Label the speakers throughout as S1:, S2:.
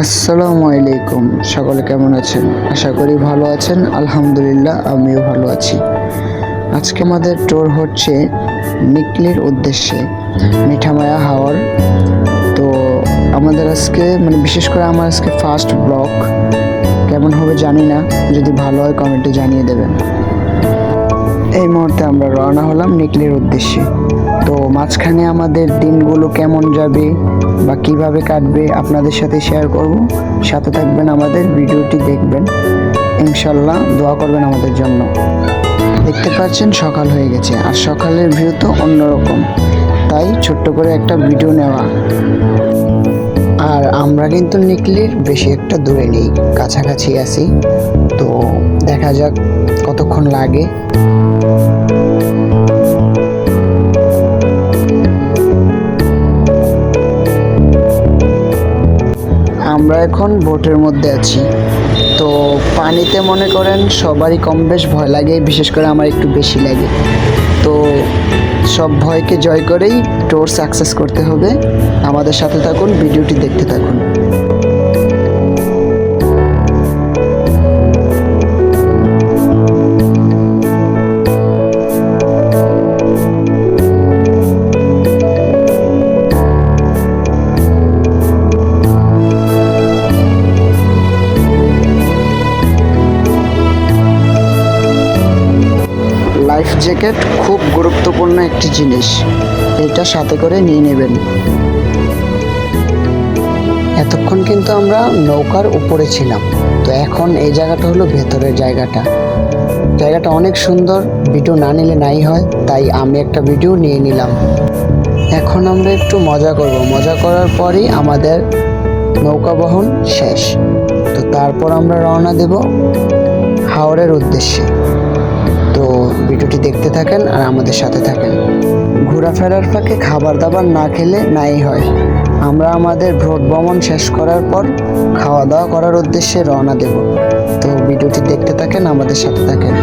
S1: আসসালামু আলাইকুম। সকলে কেমন আছেন? আশা করি ভালো আছেন। আলহামদুলিল্লাহ, আমিও ভালো আছি। আজকে আমাদের ট্যুর হচ্ছে নিকলির উদ্দেশ্যে মিঠামায়া হাওয়ার তো আমাদের আজকে মানে বিশেষ করে আমার আজকে ফার্স্ট ব্লগ কেমন হবে জানি না। যদি ভালো হয় কমেন্টে জানিয়ে দেবেন। এই মুহূর্তে আমরা রওনা হলাম নিকলির উদ্দেশ্যে। তো মাঝখানে আমাদের দিনগুলো কেমন যাবে বা কীভাবে কাটবে আপনাদের সাথে শেয়ার করব। সাথে থাকবেন আমাদের ভিডিওটি দেখবেন। ইনশাল্লাহ দোয়া করবেন আমাদের জন্য। দেখতে পাচ্ছেন সকাল হয়ে গেছে আর সকালের ভিউ তো অন্যরকম। তাই ছোট্ট করে একটা ভিডিও নেওয়া। আমরা কিন্তু নিকলির বেশি একটা দূরে নেই, কাছাকাছি আছি। তো দেখা যাক কতক্ষণ লাগে। আমরা এখন বোটের মধ্যে আছি। তো পানিতে মনে করেন সবারই কম বেশ ভয় লাগে, বিশেষ করে আমার একটু বেশি লাগে। তো সব ভয়কে জয় করেই টোর সাকসেস করতে হবে। আমাদের সাথে থাকুন ভিডিওটি দেখতে থাকুন। লাইফ জ্যাকেট খুব গুরুত্বপূর্ণ একটি জিনিস। এটা সাথে করে নিয়ে নেবেন। এতক্ষণ কিন্তু আমরা নৌকার উপরে ছিলাম। তো এখন এই জায়গাটা হলো ভেতরের জায়গাটা। জায়গাটা অনেক সুন্দর, ভিডিও না নিলে নাই হয়, তাই আমি একটা ভিডিও নিয়ে নিলাম। এখন আমরা একটু মজা করব। মজা করার পরই আমাদের নৌকা বহন শেষ। তো তারপর আমরা রওনা দেব হাওড়ের উদ্দেশ্যে। তো ভিডিওটি দেখতে থাকেন আর আমাদের সাথে থাকেন। ঘোরাফেরার ফাঁকে খাবার দাবার না খেলে নাই হয়। আমরা আমাদের ভ্রট ভ্রমণ শেষ করার পর খাওয়া দাওয়া করার উদ্দেশ্যে রওনা দেব। তো ভিডিওটি দেখতে থাকেন, আমাদের সাথে থাকেন।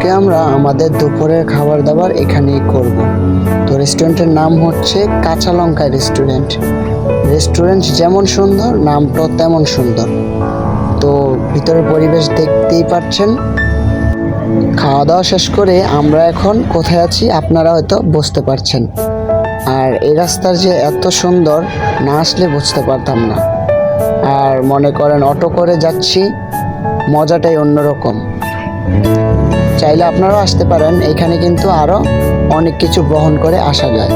S1: আজকে আমরা আমাদের দুপুরের খাবার দাবার এখানেই করব। তো রেস্টুরেন্টের নাম হচ্ছে কাঁচা লঙ্কা রেস্টুরেন্ট। রেস্টুরেন্ট যেমন সুন্দর, নামটাও তেমন সুন্দর। তো ভিতরের পরিবেশ দেখতেই পাচ্ছেন। খাওয়া দাওয়া শেষ করে আমরা এখন কোথায় আছি আপনারা হয়তো বুঝতে পারছেন। আর এই রাস্তার যে এত সুন্দর, না আসলে বুঝতে পারতাম না। আর মনে করেন অটো করে যাচ্ছি, মজাটাই অন্যরকম। চাইলে আপনারাও আসতে পারেন। এখানে কিন্তু আরও অনেক কিছু বহন করে আসা যায়।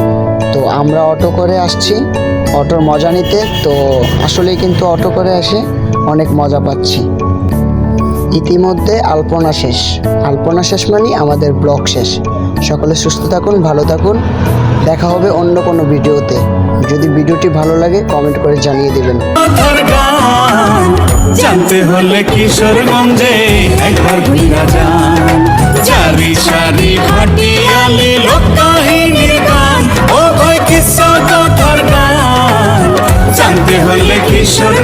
S1: তো আমরা অটো করে আসছি। অটোর মজা নিতে। তো আসলেই কিন্তু অটো করে আসে অনেক মজা পাচ্ছি। ইতিমধ্যে আলপনা শেষ। আলপনা শেষ মানে আমাদের ব্লগ শেষ। সকলে সুস্থ থাকুন, ভালো থাকুন। দেখা হবে অন্য কোনো ভিডিওতে। যদি ভিডিওটি ভালো লাগে কমেন্ট করে জানিয়ে দেবেন।
S2: হলে কিশোরগঞ্জে একবার ঘুরা যান। চারি সারি ভাটিয়ালি লোককাহিনীর গান। ও ভাই কিশোর কথার গান। জানতে হলে কিশোর